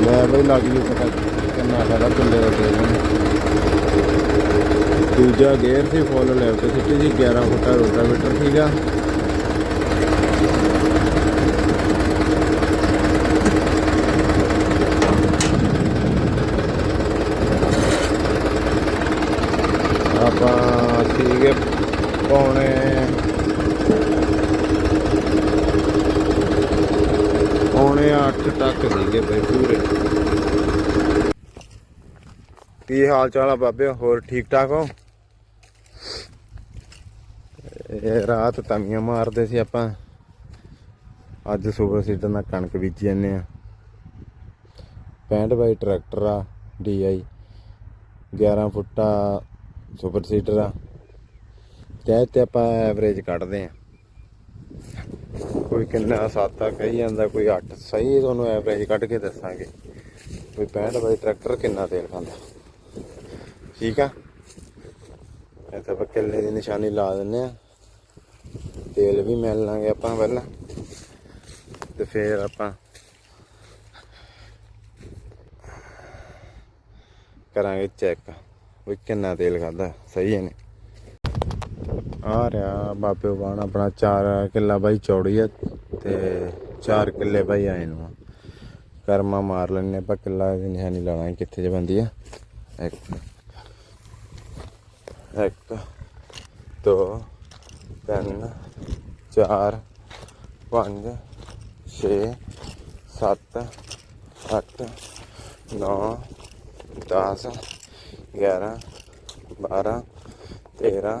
ਲੈ ਬਈ ਲੱਗ ਜੂ ਪਤਾ ਕਿੰਨਾ ਸਾਰਾ ਕਿੱਲੇ ਦਾ ਤੇਲ ਦੂਜਾ ਗੇਅਰ ਸੀ ਫੁੱਲ ਲੈਫਟ ਸਿੱਟੀ ਸੀ 11 ਫੁੱਟਾ ਰੋਟਾਵੇਟਰ ਸੀਗਾ। ਆਪਾਂ ਸੀਗੇ ਪੌਣੇ ਪੌਣੇ 8 ਬਈ ਪੂਰੇ। ਕੀ ਹਾਲ ਚਾਲ ਆ ਬਾਬੇ? ਹੋਰ ਠੀਕ ਠਾਕ ਹੋ? ਰਾਤ ਤਮੀਆਂ ਮਾਰਦੇ ਸੀ ਆਪਾਂ। ਅੱਜ ਸੁਪਰ ਸੀਡਰ ਨਾਲ ਕਣਕ ਬੀਜੀ ਜਾਂਦੇ ਆ। 65 ਬਾਈ ਟਰੈਕਟਰ ਆ DI 11 ਫੁੱਟਾ ਸੁਪਰ ਸੀਡਰ ਆ। ਤੇ ਤੇ ਆਪਾਂ ਐਵਰੇਜ ਕੱਢਦੇ ਆ। ਕੋਈ ਕਿੰਨਾ 7 ਆ, ਕਹੀ ਜਾਂਦਾ, ਕੋਈ 8 ਸਹੀ ਤੁਹਾਨੂੰ ਐਵਰੇਜ ਕੱਢ ਕੇ ਦੱਸਾਂਗੇ। ਕੋਈ 65 ਬਾਈ ਟਰੈਕਟਰ ਕਿੰਨਾ ਤੇਲ ਖਾਂਦਾ? ਠੀਕ ਆ? ਇਹ ਤਾਂ ਆਪਾਂ ਕਿੱਲੇ ਦੀ ਨਿਸ਼ਾਨੀ ਲਾ ਦਿੰਨੇ ਆ। ਤੇਲ ਵੀ ਮਿਲ ਲਾਂਗੇ ਆਪਾਂ ਪਹਿਲਾਂ। ਤੇ ਫੇਰ ਆਪਾਂ ਕਰਾਂਗੇ ਚੈੱਕ ਵੀ ਕਿੰਨਾ ਤੇਲ ਖਾਦਾ, ਸਹੀ ਹੈ ਨੇ ਆ ਰਿਹਾ ਬਾਬੇ ਬਾਣ ਆਪਣਾ 4 ਕਿੱਲਾ ਬਾਈ ਚੌੜੀ ਆ ਤੇ 4 ਕਿੱਲੇ ਬਾਈ ਆਏ ਨੂੰ ਆ। ਕਰਮਾ ਮਾਰ ਲੈਣੇ ਆਪਾਂ, ਕਿੱਲਾ ਦੀ ਨਿਸ਼ਾਨੀ ਲਾਣਾ ਕਿੱਥੇ ਜੇ ਬੰਦੀ ਆ ਇੱਕ ਇੱਕ, ਦੋ, ਤਿੰਨ, ਚਾਰ, ਪੰਜ, ਛੇ, ਸੱਤ, ਅੱਠ, ਨੌ, ਦਸ, ਗਿਆਰਾਂ, ਬਾਰਾਂ, ਤੇਰਾਂ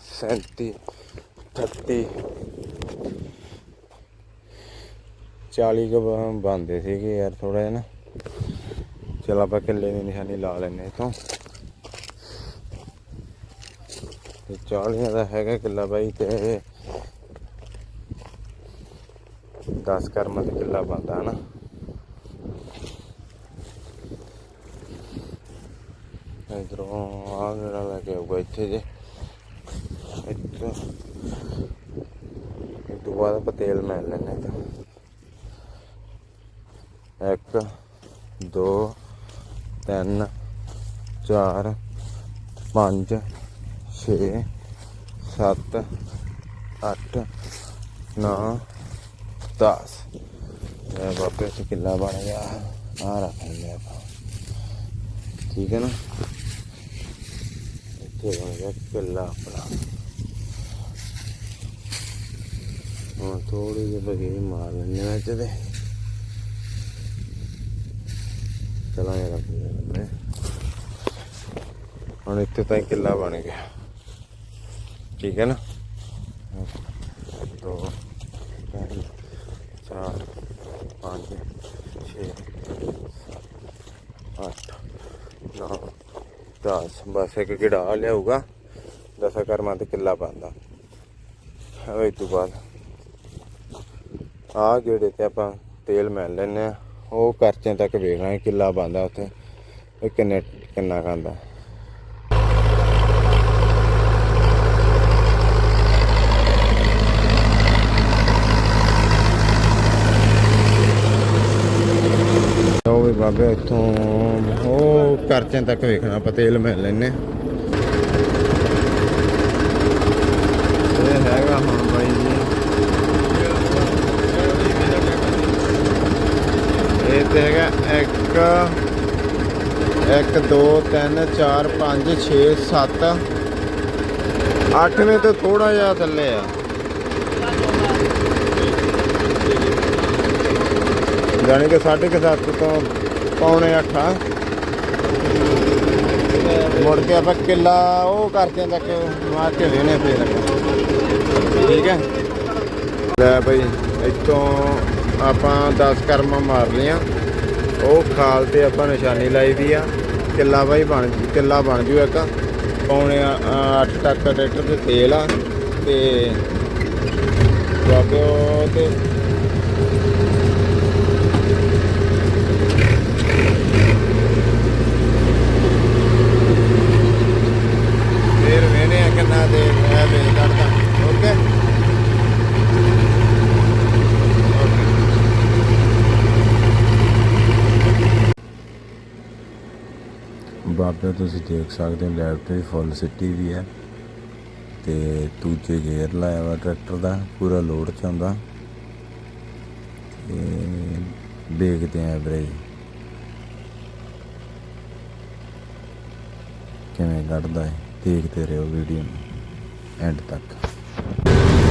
ਸੈਂਤੀ ਅਠੱਤੀ ਚਾਲੀ ਕੁ ਬ- ਬਣਦੇ ਸੀਗੇ ਯਾਰ ਥੋੜਾ ਜਿਹਾ ਨਾ। ਚਲ ਆਪਾਂ ਕਿੱਲੇ ਦੀ ਨਿਸ਼ਾਨੀ ਲਾ ਲੈਨੇ ਇਥੋਂ। ਤੇ 40 ਦਾ ਹੈਗਾ ਕਿੱਲਾ ਬਾਈ ਤੇ 10 ਕਰਮਾਂ ਤੇ ਕਿੱਲਾ ਬਣਦਾ ਹਨਾ। ਇਧਰੋਂ ਆ ਜਿਹੜਾ ਲੈ ਕੇ ਆਊਗਾ ਇੱਥੇ ਜੇ। ਇੱਥੋਂ। ਇਹ ਤੋਂ ਬਾਅਦ ਆਪਾਂ ਤੇਲ ਮਿਲ ਲੈਣੇ ਤਾਂ ਇੱਕ, ਦੋ, ਤਿੰਨ, ਚਾਰ, ਪੰਜ, ਛੇ, ਸੱਤ, ਅੱਠ, ਨੌ, ਦਸ। ਇਹ ਬਾਬੇ ਤੇ ਕਿੱਲਾ ਬਣ ਗਿਆ। ਆ ਰੱਖ ਲਿਆ ਆਪਾਂ। ਠੀਕ ਹੈ ਨਾ? ਇੱਥੇ ਬਣ ਗਿਆ ਕਿੱਲਾ ਆਪਣਾ। ਹੁਣ ਥੋੜੀ ਜਿਹੀ ਬਗੀ ਮਾਰ ਲੈਣੇ ਵਿੱਚ ਤੇ। ਚਲਾ ਯਾਰ ਆਪਣੇ ਹੁਣ ਇੱਥੇ ਤਾਂ ਕਿੱਲਾ ਬਣ ਗਿਆ। ਠੀਕ ਹੈ ਨਾ? ਦੋ ਚਾਰ, ਪੰਜ, ਛੇ, ਸੱਤ, ਅੱਠ, ਨੌ, ਦਸ। ਬਸ ਇੱਕ ਗਿੜਾ ਲਿਆਊਗਾ। ਦਸਾਂ ਕਰਮਾਂ ਤੇ ਕਿੱਲਾ ਪਾਉਂਦਾ ਇਹ ਤੋਂ ਬਾਅਦ ਆਹ ਗੇੜੇ ਤੇ ਆਪਾਂ ਤੇਲ ਮਿਲ ਲੈਨੇ ਆ। ਉਹ ਕਰਚੇ ਤੱਕ ਵੇਖਣਾ ਕਿੱਲਾ ਪਾਉਂਦਾ ਉੱਥੇ ਇਹ ਕਿੰਨੇ, ਕਿੰਨਾ ਖਾਂਦਾ। ਉਹ ਵੀ ਬਾਬੇ ਇੱਥੋਂ ਉਹ ਕਰਚੇ ਤੱਕ ਵੇਖਣਾ, ਆਪਾਂ ਤੇਲ ਮਿਲ ਲੈਨੇ ਇਹ ਹੈਗਾ ਹੁਣ ਬਾਈ ਜੀ ਇਹ ਤੇ ਹੈਗਾ 1 1 2 3 4 5 6 7 ਅੱਠਵੇਂ ਤੋਂ ਥੋੜਾ ਜਿਹਾ ਥੱਲੇ ਆ। ਜਾਣੀ ਕਿ ਸਾਢੇ ਕੁ ਸੱਤ ਤੋਂ ਪੌਣੇ 8 ਆ। ਮੁੜ ਕੇ ਆਪਾਂ ਕਿੱਲਾ ਉਹ ਕਰਦੇ ਤੱਕ, ਮਾਰ ਕੇ ਵੇਨੇ ਫੇਰ। ਠੀਕ ਹੈ? ਲੈ ਬਈ, ਇੱਥੋਂ ਆਪਾਂ 10 ਕਰਮਾਂ ਮਾਰ ਲਈਆਂ। ਉਹ ਖਾਲ ਤੇ ਆਪਾਂ ਨਿਸ਼ਾਨੀ ਲਾਈ ਵੀ ਆ। ਕਿੱਲਾ ਬਾਈ ਬਣ ਕਿੱਲਾ ਬਣ ਜੂ ਇੱਕ। ਪੌਣੇ 8 ਟੱਕ ਟਰੈਕਟਰ ਤੇ ਤੇਲ ਆ। ਤੇ ਬਾਕੀ ਤੇ ਫਿਰ ਵੇਨੇ ਆ ਕਿੰਨਾ ਦੇ, ਮੈਂ ਦੇ ਕਰਦਾ ਓਕੇ? ਬਾਬੇ ਤੁਸੀਂ ਦੇਖ ਸਕਦੇ ਹੋ ਲੈਫਟ ਵੀ ਫੁੱਲ ਸਿੱਟੀ ਵੀ ਹੈ ਤੇ ਦੂਜੇ ਗੇਅਰ ਲਾਇਆ ਵਾ ਟਰੈਕਟਰ ਦਾ, ਪੂਰਾ ਲੋਡ ਚ ਆਉਂਦਾ ਤੇ ਦੇਖਦੇ ਆ ਐਵਰੇਜ ਕਿਵੇਂ ਕੱਢਦਾ ਹੈ, ਦੇਖਦੇ ਰਹੋ ਵੀਡੀਓ ਨੂੰ ਐਂਡ ਤੱਕ।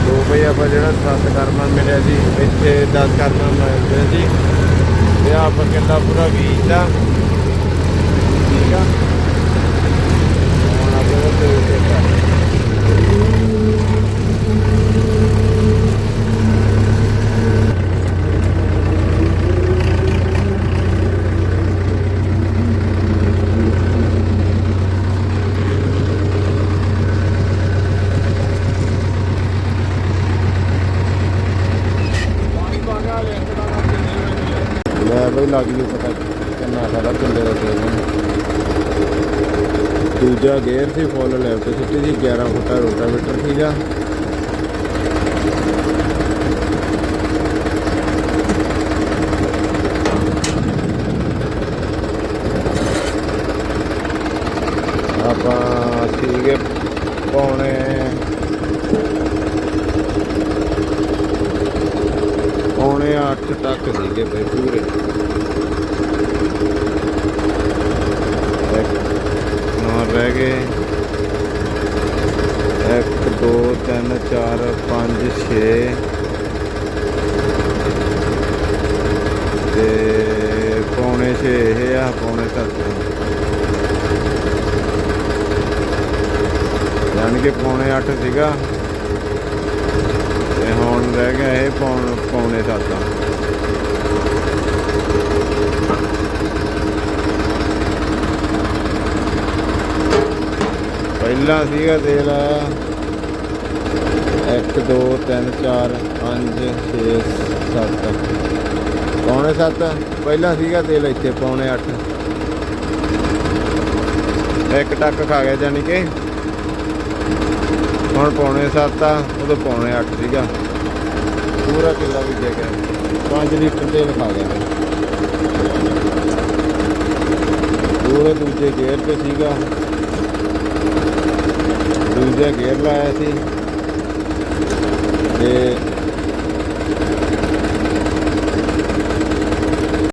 ਦੋ ਬਈ ਆਪਾਂ ਜਿਹੜਾ 7 ਕਰਮਾ ਮਿਲਿਆ ਸੀ ਇੱਥੇ 10 ਕਰਮਾ ਮਿਲਿਆ ਸੀ ਤੇ ਆਪਾਂ ਕਿੰਨਾ ਪੂਰਾ ਬੀਜਦਾ ਠੀਕ ਆ ਹੁਣ ਆਪਾਂ ਉਹ ਤੇ ਦੇਖਾਂ ਲੈ ਬਈ ਲੱਗ ਜੂ ਪਤਾ ਕਿੰਨਾ ਸਾਡਾ ਪਿੰਡੇ ਦਾ ਤੇਲ ਹੈ ਦੂਜਾ ਗੇਅਰ ਸੀ ਫੁੱਲ ਲੈਫਟ ਸਿੱਟੀ ਸੀ 11 ਫੁੱਟਾ ਰੋਟਾਵੇਟਰ ਸੀਗਾ। ਆਪਾਂ ਸੀਗੇ ਪੌਣੇ ਪੌਣੇ 8 ਤੱਕ ਸੀਗੇ ਬਈ ਪੂਰੇ। ਰਹਿ ਗਏ। 1 2 3 4 5 6 ਤੇ ਪੌਣੇ 6 ਇਹ ਆ, ਪੌਣੇ 7 ਯਾਨੀ ਕਿ ਪੌਣੇ 8 ਸੀਗਾ ਤੇ ਹੁਣ ਰਹਿ ਗਿਆ ਇਹ ਪੌਣ ਪੌਣੇ 7 ਪਹਿਲਾਂ ਸੀਗਾ, ਤੇਲ। 1 2 3 4 5 6 7 ਪੌਣੇ 7 ਪਹਿਲਾਂ ਸੀਗਾ ਤੇਲ ਇੱਥੇ, ਪੌਣੇ 8 ਇੱਕ ਟੱਕ ਖਾ ਗਿਆ ਜਾਨੀ ਕਿ। ਹੁਣ ਪੌਣੇ 7 ਆ, ਉਦੋਂ ਪੌਣੇ 8 ਸੀਗਾ। ਪੂਰਾ ਕਿੱਲਾ ਵੀ ਦੇ ਗਿਆ। 5 ਲੀਟਰ ਤੇਲ ਖਾ ਗਿਆ ਪੂਰੇ ਦੂਜੇ ਗੇਅਰ ਤੇ ਸੀਗਾ। ਦੂਜਾ ਗੇਅਰ ਲਾਇਆ ਸੀ ਤੇ